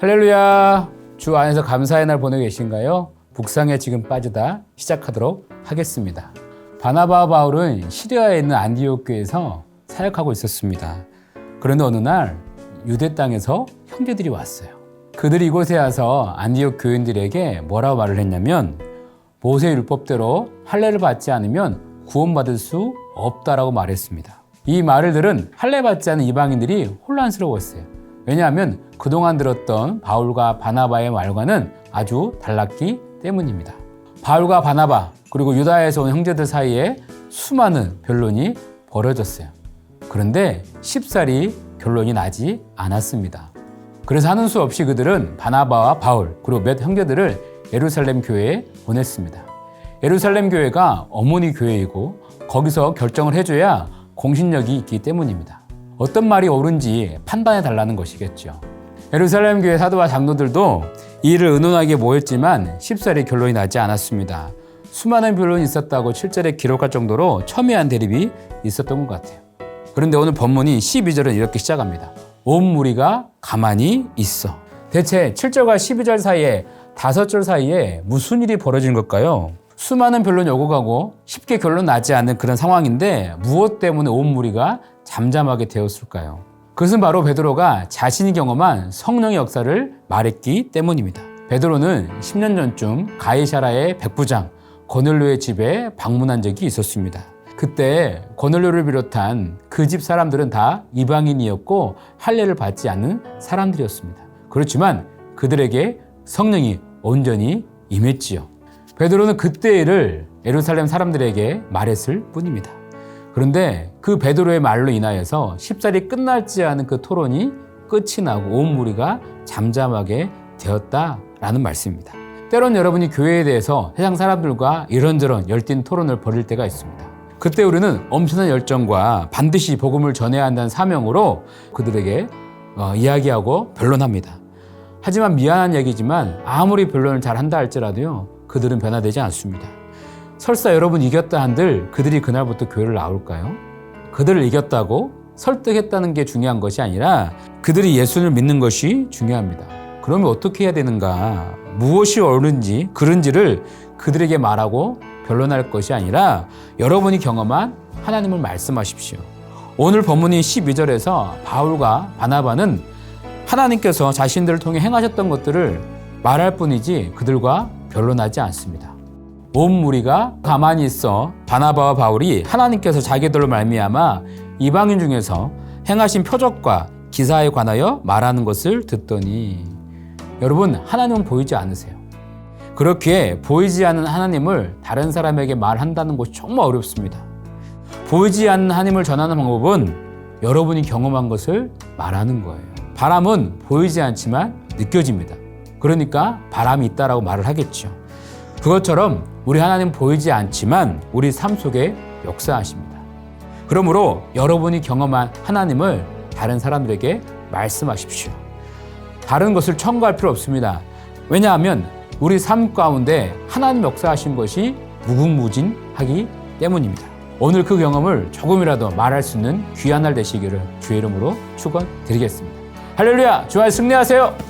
할렐루야. 주 안에서 감사의 날 보내고 계신가요? 북상에 지금 빠지다 시작하도록 하겠습니다. 바나바와 바울은 시리아에 있는 안디옥 교회에서 사역하고 있었습니다. 그런데 어느 날 유대 땅에서 형제들이 왔어요. 그들이 이곳에 와서 안디옥 교인들에게 뭐라고 말을 했냐면 모세 율법대로 할례를 받지 않으면 구원받을 수 없다라고 말했습니다. 이 말을 들은 할례 받지 않은 이방인들이 혼란스러웠어요. 왜냐하면 그동안 들었던 바울과 바나바의 말과는 아주 달랐기 때문입니다. 바울과 바나바 그리고 유다에서 온 형제들 사이에 수많은 변론이 벌어졌어요. 그런데 쉽사리 결론이 나지 않았습니다. 그래서 하는 수 없이 그들은 바나바와 바울 그리고 몇 형제들을 예루살렘 교회에 보냈습니다. 예루살렘 교회가 어머니 교회이고 거기서 결정을 해줘야 공신력이 있기 때문입니다. 어떤 말이 옳은지 판단해 달라는 것이겠죠. 예루살렘 교회 사도와 장로들도 이 일을 의논하게 모였지만 쉽사리 결론이 나지 않았습니다. 수많은 변론이 있었다고 7절에 기록할 정도로 첨예한 대립이 있었던 것 같아요. 그런데 오늘 본문이 12절은 이렇게 시작합니다. 온 무리가 가만히 있어. 대체 7절과 12절 사이에 다섯 절 사이에 무슨 일이 벌어진 걸까요? 수많은 변론이 오고 가고 쉽게 결론 나지 않는 그런 상황인데 무엇 때문에 온 무리가 잠잠하게 되었을까요? 그것은 바로 베드로가 자신이 경험한 성령의 역사를 말했기 때문입니다. 베드로는 10년 전쯤 가이샤라의 백부장 고넬료의 집에 방문한 적이 있었습니다. 그때 고넬료를 비롯한 그 집 사람들은 다 이방인이었고 할례를 받지 않는 사람들이었습니다. 그렇지만 그들에게 성령이 온전히 임했지요. 베드로는 그때 일을 예루살렘 사람들에게 말했을 뿐입니다. 그런데 그 베드로의 말로 인하여서 쉽사리 끝날지 않은 그 토론이 끝이 나고 온 무리가 잠잠하게 되었다라는 말씀입니다. 때론 여러분이 교회에 대해서 세상 사람들과 이런저런 열띤 토론을 벌일 때가 있습니다. 그때 우리는 엄청난 열정과 반드시 복음을 전해야 한다는 사명으로 그들에게 어, 이야기하고 변론합니다. 하지만 미안한 얘기지만 아무리 변론을 잘 한다 할지라도요 그들은 변화되지 않습니다. 설사 여러분 이겼다 한들 그들이 그날부터 교회를 나올까요? 그들을 이겼다고 설득했다는 게 중요한 것이 아니라 그들이 예수를 믿는 것이 중요합니다. 그러면 어떻게 해야 되는가? 무엇이 옳은지 그른지를 그들에게 말하고 변론할 것이 아니라 여러분이 경험한 하나님을 말씀하십시오. 오늘 본문인 12절에서 바울과 바나바는 하나님께서 자신들을 통해 행하셨던 것들을 말할 뿐이지 그들과 변론하지 않습니다. 온 무리가 가만히 있어 바나바와 바울이 하나님께서 자기들로 말미암아 이방인 중에서 행하신 표적과 기사에 관하여 말하는 것을 듣더니 여러분 하나님은 보이지 않으세요. 그렇기에 보이지 않는 하나님을 다른 사람에게 말한다는 것이 정말 어렵습니다. 보이지 않는 하나님을 전하는 방법은 여러분이 경험한 것을 말하는 거예요. 바람은 보이지 않지만 느껴집니다. 그러니까 바람이 있다라고 말을 하겠죠. 그것처럼 우리 하나님 보이지 않지만 우리 삶 속에 역사하십니다. 그러므로 여러분이 경험한 하나님을 다른 사람들에게 말씀하십시오. 다른 것을 첨가할 필요 없습니다. 왜냐하면 우리 삶 가운데 하나님 역사하신 것이 무궁무진하기 때문입니다. 오늘 그 경험을 조금이라도 말할 수 있는 귀한 날 되시기를 주의 이름으로 축원드리겠습니다. 할렐루야! 주와 승리하세요!